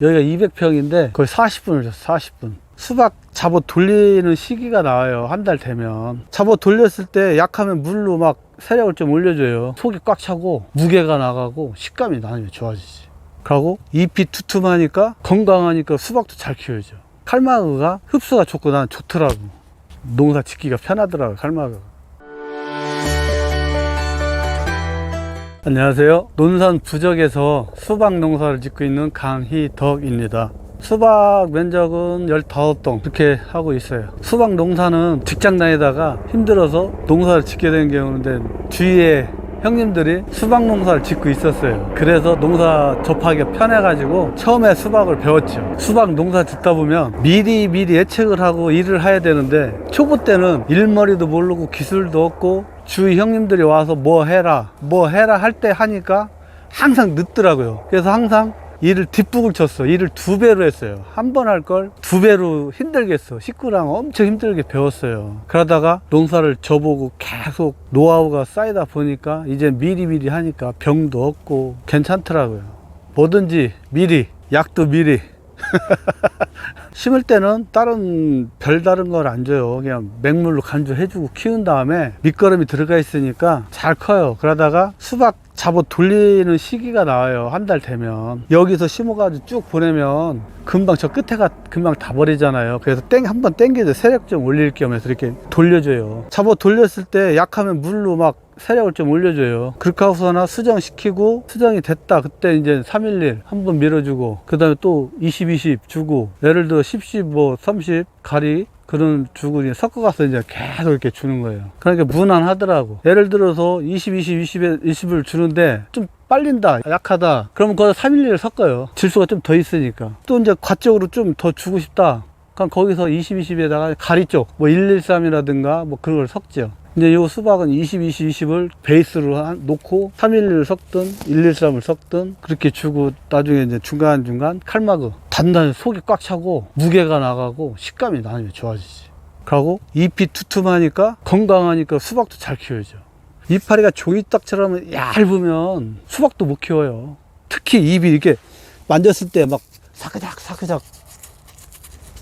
여기가 200평인데 거의 40분을 줬어 40분. 수박 잡아 돌리는 시기가 나와요 한 달 되면. 잡아 돌렸을 때 약하면 물로 막 세력을 좀 올려줘요. 속이 꽉 차고 무게가 나가고 식감이 나중에 좋아지지. 그리고 잎이 두툼하니까 건강하니까 수박도 잘 키워져 칼마그가 흡수가 좋고 난 좋더라고. 농사 짓기가 편하더라고 칼마그가 안녕하세요. 논산 부적에서 수박 농사를 짓고 있는 강희덕입니다. 수박 면적은 15동 이렇게 하고 있어요. 수박 농사는 직장 다니다가 힘들어서 농사를 짓게 된 경우인데 주위에 형님들이 수박 농사를 짓고 있었어요. 그래서 농사 접하기가 편해가지고 처음에 수박을 배웠죠. 수박 농사 짓다 보면 미리 미리 예측을 하고 일을 해야 되는데 초보 때는 일머리도 모르고 기술도 없고 주위 형님들이 와서 뭐 해라 뭐 해라 할 때 하니까 항상 늦더라고요. 그래서 항상 일을 뒷북을 쳤어. 일을 두 배로 했어요. 한 번 할 걸 두 배로 힘들게 했어. 식구랑 엄청 힘들게 배웠어요. 그러다가 농사를 저보고 계속 노하우가 쌓이다 보니까 이제 미리미리 하니까 병도 없고 괜찮더라고요. 뭐든지 미리, 약도 미리. 심을 때는 다른 별다른 걸 안 줘요. 그냥 맹물로 간주해주고 키운 다음에 밑거름이 들어가 있으니까 잘 커요. 그러다가 수박 잡아 돌리는 시기가 나와요. 한 달 되면. 여기서 심어가지고 쭉 보내면 금방 저 끝에가 금방 다 버리잖아요. 그래서 땡, 한번 땡겨줘. 세력 좀 올릴 겸해서 이렇게 돌려줘요. 잡아 돌렸을 때 약하면 물로 막 세력을 좀 올려줘요. 그렇게 하고서나 수정시키고 수정이 됐다. 그때 이제 311 한번 밀어주고 그 다음에 또 20, 20 주고 예를 들어 10, 10, 뭐 30 가리 그런 주고 섞어가서 이제 계속 이렇게 주는 거예요. 그러니까 무난하더라고. 예를 들어서 20, 20, 20에 20을 주는데 좀 빨린다, 약하다. 그러면 거기다 311을 섞어요. 질소가 좀 더 있으니까. 또 이제 과적으로 좀 더 주고 싶다. 그럼 거기서 20, 20에다가 가리 쪽, 뭐 113이라든가 뭐 그런 걸 섞죠. 이제 요 수박은 20, 20, 20을 베이스로 한- 놓고 311을 섞든 113을 섞든 그렇게 주고 나중에 이제 중간중간 칼마그 단단히 속이 꽉 차고 무게가 나가고 식감이 나중에 좋아지지. 그리고 잎이 두툼하니까 건강하니까 수박도 잘 키워져. 이파리가 종이딱처럼 얇으면 수박도 못 키워요. 특히 잎이 이렇게 만졌을 때 막 사그작 사그작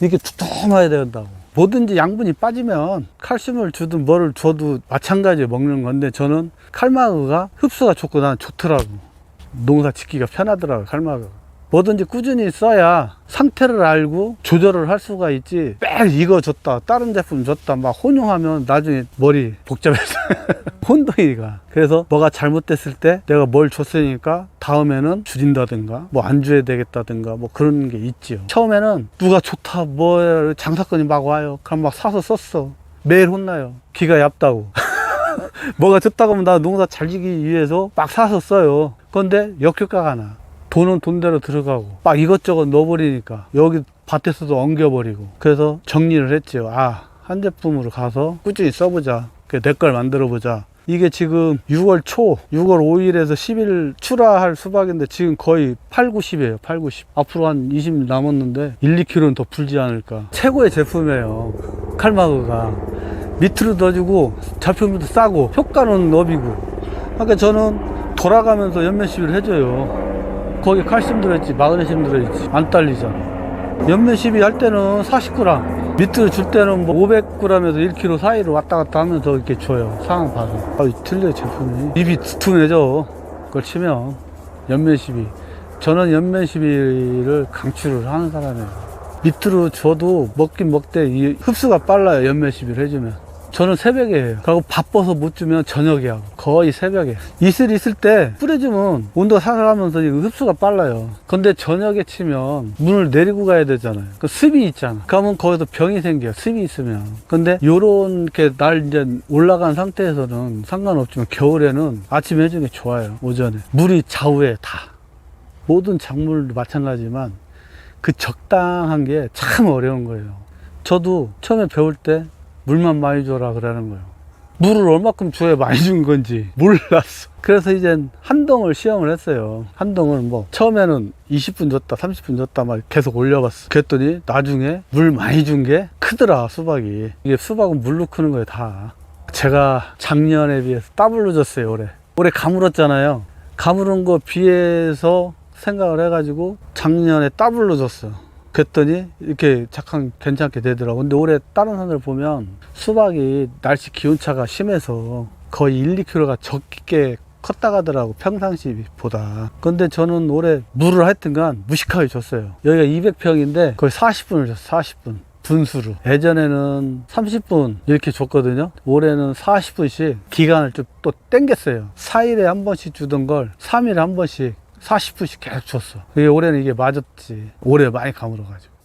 이렇게 두툼해야 된다고. 뭐든지 양분이 빠지면 칼슘을 주든 뭐를 줘도 마찬가지로 먹는 건데 저는 칼마그가 흡수가 좋고 난 좋더라고. 농사 짓기가 편하더라고, 칼마그가. 뭐든지 꾸준히 써야 상태를 알고 조절을 할 수가 있지. 빽 이거 줬다, 다른 제품 줬다, 막 혼용하면 나중에 머리 복잡해서 혼동이가. 그래서 뭐가 잘못됐을 때 내가 뭘 줬으니까 다음에는 줄인다든가 뭐 안 줘야 되겠다든가 뭐 그런 게 있지요. 처음에는 누가 좋다, 뭐 장사건이 막 와요. 그럼 막 사서 썼어. 매일 혼나요. 귀가 얇다고. 뭐가 좋다고 하면 나 농사 잘 지기 위해서 막 사서 써요. 그런데 역효과가 나. 돈은 돈대로 들어가고 막 이것저것 넣어버리니까 여기 밭에서도 엉겨버리고 그래서 정리를 했죠. 아, 한 제품으로 가서 꾸준히 써보자. 내 걸 만들어 보자. 이게 지금 6월 초, 6월 5일에서 10일 출하할 수박인데 지금 거의 8, 90이에요. 8, 90. 앞으로 한 20일 남았는데 1, 2kg는 더 불지 않을까. 최고의 제품이에요. 칼마그가. 밑으로 넣어주고 잡효물도 싸고 효과는 업이고. 그러니까 저는 돌아가면서 연면 시비를 해줘요. 거기 칼슘 들어있지, 마그네슘 들어있지. 안 딸리잖아. 시비 할 때는 40g, 밑으로 줄 때는 뭐 500g에서 1kg 사이로 왔다 갔다 하면서 이렇게 줘요. 상황 봐서. 아, 틀려, 제품이. 입이 두툼해져. 그걸 치면. 시비. 저는 시비를 강추를 하는 사람이에요. 밑으로 줘도 먹긴 먹되 이 흡수가 빨라요. 시비를 해주면. 저는 새벽에 해요. 그리고 바빠서 못 주면 저녁에 하고 거의 새벽에 이슬 있을 때 뿌려주면 온도가 살아가면서 흡수가 빨라요. 근데 저녁에 치면 문을 내리고 가야 되잖아요. 그 습이 있잖아. 그러면 거기서 병이 생겨요. 습이 있으면. 근데 요런 게날 이제 올라간 상태에서는 상관없지만 겨울에는 아침에 해주는 게 좋아요. 오전에 물이 좌우에 다 모든 작물도 마찬가지지만 그 적당한 게 참 어려운 거예요. 저도 처음에 배울 때 물만 많이 줘라 그러는 거예요. 물을 얼마큼 줘야 많이 준 건지 몰랐어. 그래서 이제 한동을 시험을 했어요. 한동을 뭐 처음에는 20분 줬다, 30분 줬다 막 계속 올려봤어. 그랬더니 나중에 물 많이 준 게 크더라 수박이. 이게 수박은 물로 크는 거예요 다. 제가 작년에 비해서 더블로 줬어요 올해. 올해 가물었잖아요. 가물은 거 비해서 생각을 해가지고 작년에 더블로 줬어. 그랬더니 이렇게 착한 괜찮게 되더라고. 근데 올해 다른 산을 보면 수박이 날씨 기온차가 심해서 거의 1, 2kg가 적게 컸다 가더라고 평상시보다. 근데 저는 올해 물을 하여튼간 무식하게 줬어요. 여기가 200평인데 거의 40분을 줬어 40분. 분수로. 예전에는 30분 이렇게 줬거든요. 올해는 40분씩 기간을 좀 또 땡겼어요. 4일에 한 번씩 주던 걸 3일에 한 번씩 40분씩 계속 이게 올해는 이게 맞았지. 올해 많이 가물어가지고